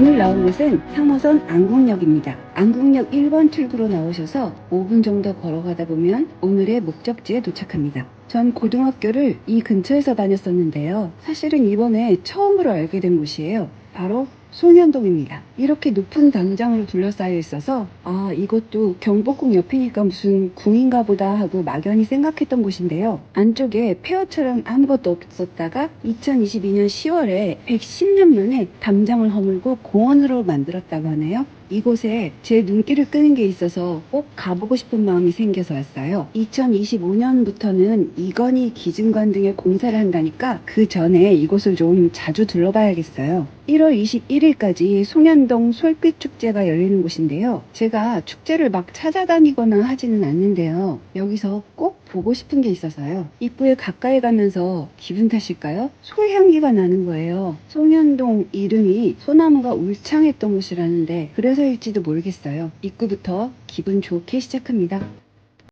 오늘 나온 곳은 3호선 안국역입니다. 안국역 1번 출구로 나오셔서 5분 정도 걸어가다 보면 오늘의 목적지에 도착합니다. 전 고등학교를 이 근처에서 다녔었는데요. 사실은 이번에 처음으로 알게 된 곳이에요. 바로 송현동입니다. 이렇게 높은 담장으로 둘러싸여 있어서 아 이것도 경복궁 옆이니까 무슨 궁인가 보다 하고 막연히 생각했던 곳인데요. 안쪽에 폐허처럼 아무것도 없었다가 2022년 10월에 110년 만에 담장을 허물고 공원으로 만들었다고 하네요. 이곳에 제 눈길을 끄는 게 있어서 꼭 가보고 싶은 마음이 생겨서 왔어요. 2025년부터는 이건희 기증관 등의 공사를 한다니까 그 전에 이곳을 좀 자주 둘러봐야겠어요. 1월 21일 까지 송현동 솔빛 축제가 열리는 곳인데요. 제가 축제를 막 찾아다니거나 하지는 않는데요. 여기서 꼭 보고 싶은 게 있어서요. 입구에 가까이 가면서 기분 탓일까요? 솔향기가 나는 거예요. 송현동 이름이 소나무가 울창했던 곳이라는데 그래서일지도 모르겠어요. 입구부터 기분 좋게 시작합니다.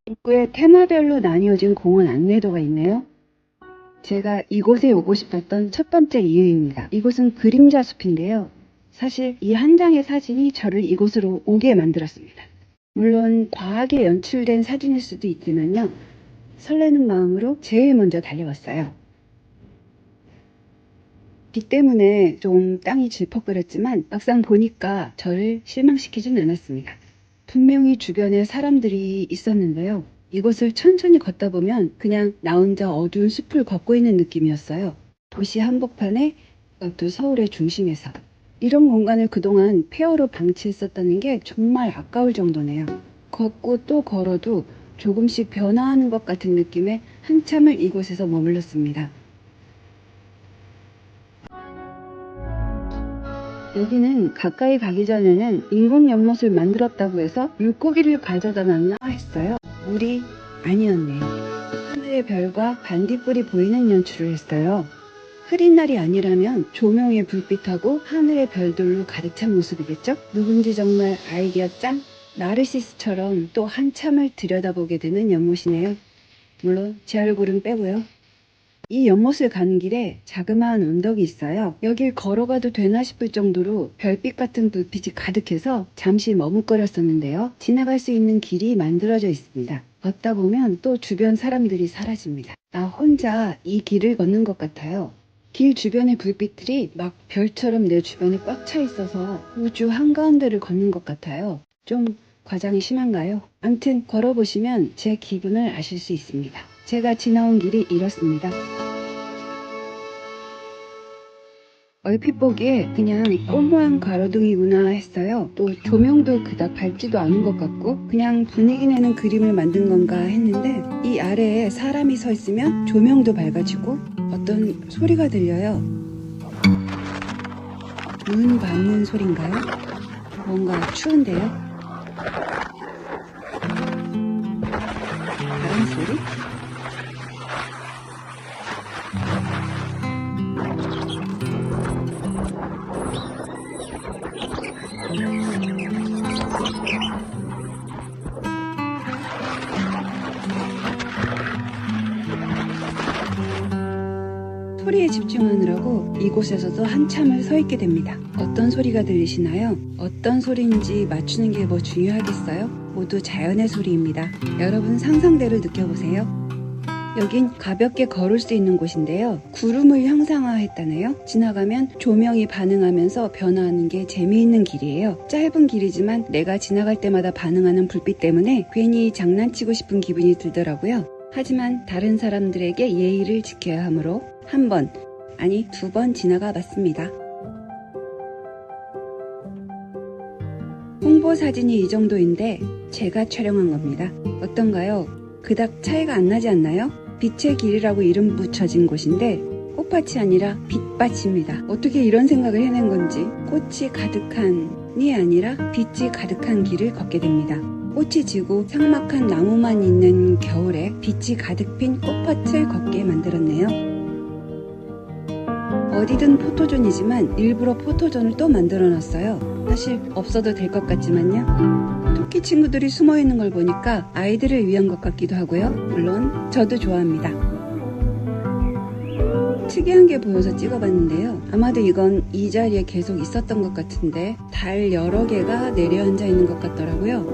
입구에 테마별로 나뉘어진 공원 안내도가 있네요. 제가 이곳에 오고 싶었던 첫 번째 이유입니다. 이곳은 그림자 숲인데요. 사실 이 한 장의 사진이 저를 이곳으로 오게 만들었습니다. 물론 과하게 연출된 사진일 수도 있지만요. 설레는 마음으로 제일 먼저 달려왔어요. 비 때문에 좀 땅이 질퍽거렸지만 막상 보니까 저를 실망시키진 않았습니다. 분명히 주변에 사람들이 있었는데요. 이곳을 천천히 걷다 보면 그냥 나 혼자 어두운 숲을 걷고 있는 느낌이었어요. 도시 한복판에 또 서울의 중심에서 이런 공간을 그동안 폐허로 방치했었다는 게 정말 아까울 정도네요. 걷고 또 걸어도 조금씩 변화하는 것 같은 느낌에 한참을 이곳에서 머물렀습니다. 여기는 가까이 가기 전에는 인공 연못을 만들었다고 해서 물고기를 가져다 놨나 했어요. 물이 아니었네요. 하늘의 별과 반딧불이 보이는 연출을 했어요. 흐린 날이 아니라면 조명의 불빛하고 하늘의 별들로 가득 찬 모습이겠죠? 누군지 정말 아이디어 짱! 나르시스처럼 또 한참을 들여다보게 되는 연못이네요. 물론 제 얼굴은 빼고요. 이 연못을 가는 길에 자그마한 언덕이 있어요. 여길 걸어가도 되나 싶을 정도로 별빛 같은 불빛이 가득해서 잠시 머뭇거렸었는데요. 지나갈 수 있는 길이 만들어져 있습니다. 걷다 보면 또 주변 사람들이 사라집니다. 나 혼자 이 길을 걷는 것 같아요. 길 주변의 불빛들이 막 별처럼 내 주변에 꽉 차 있어서 우주 한가운데를 걷는 것 같아요. 좀 과장이 심한가요? 암튼 걸어보시면 제 기분을 아실 수 있습니다. 제가 지나온 길이 이렇습니다. 얼핏 보기에 그냥 꽃 모양 가로등이구나 했어요. 또 조명도 그닥 밝지도 않은 것 같고 그냥 분위기 내는 그림을 만든 건가 했는데 이 아래에 사람이 서 있으면 조명도 밝아지고 어떤 소리가 들려요. 문 밟는 소린가요? 뭔가 추운데요? 소리에 집중하느라고 이곳에서도 한참을 서 있게 됩니다. 어떤 소리가 들리시나요? 어떤 소리인지 맞추는 게 뭐 중요하겠어요? 모두 자연의 소리입니다. 여러분 상상대로 느껴보세요. 여긴 가볍게 걸을 수 있는 곳인데요. 구름을 형상화했다네요. 지나가면 조명이 반응하면서 변화하는 게 재미있는 길이에요. 짧은 길이지만 내가 지나갈 때마다 반응하는 불빛 때문에 괜히 장난치고 싶은 기분이 들더라고요. 하지만 다른 사람들에게 예의를 지켜야 하므로 한 번, 아니 두 번 지나가 봤습니다. 홍보 사진이 이 정도인데 제가 촬영한 겁니다. 어떤가요? 그닥 차이가 안 나지 않나요? 빛의 길이라고 이름 붙여진 곳인데 꽃밭이 아니라 빛밭입니다. 어떻게 이런 생각을 해낸 건지 꽃이 가득한이 아니라 빛이 가득한 길을 걷게 됩니다. 꽃이 지고 삭막한 나무만 있는 겨울에 빛이 가득 핀 꽃밭을 걷게 만들었네요. 어디든 포토존이지만 일부러 포토존을 또 만들어 놨어요. 사실 없어도 될 것 같지만요. 토끼 친구들이 숨어 있는 걸 보니까 아이들을 위한 것 같기도 하고요. 물론 저도 좋아합니다. 특이한 게 보여서 찍어봤는데요. 아마도 이건 이 자리에 계속 있었던 것 같은데 달 여러 개가 내려앉아 있는 것 같더라고요.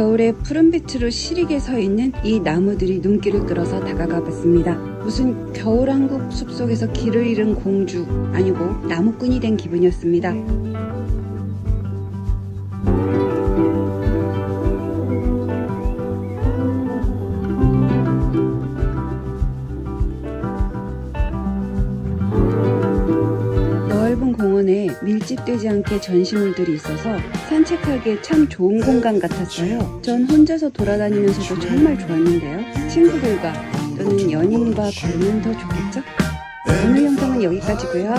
겨울에 푸른 빛으로 시리게 서 있는 이 나무들이 눈길을 끌어서 다가가 봤습니다. 무슨 겨울 한국 숲속에서 길을 잃은 공주 아니고 나무꾼이 된 기분이었습니다. 밀집되지 않게 전시물들이 있어서 산책하기에 참 좋은 공간 같았어요. 전 혼자서 돌아다니면서도 정말 좋았는데요. 친구들과 또는 연인과 걸으면 더 좋겠죠? 오늘 영상은 여기까지고요.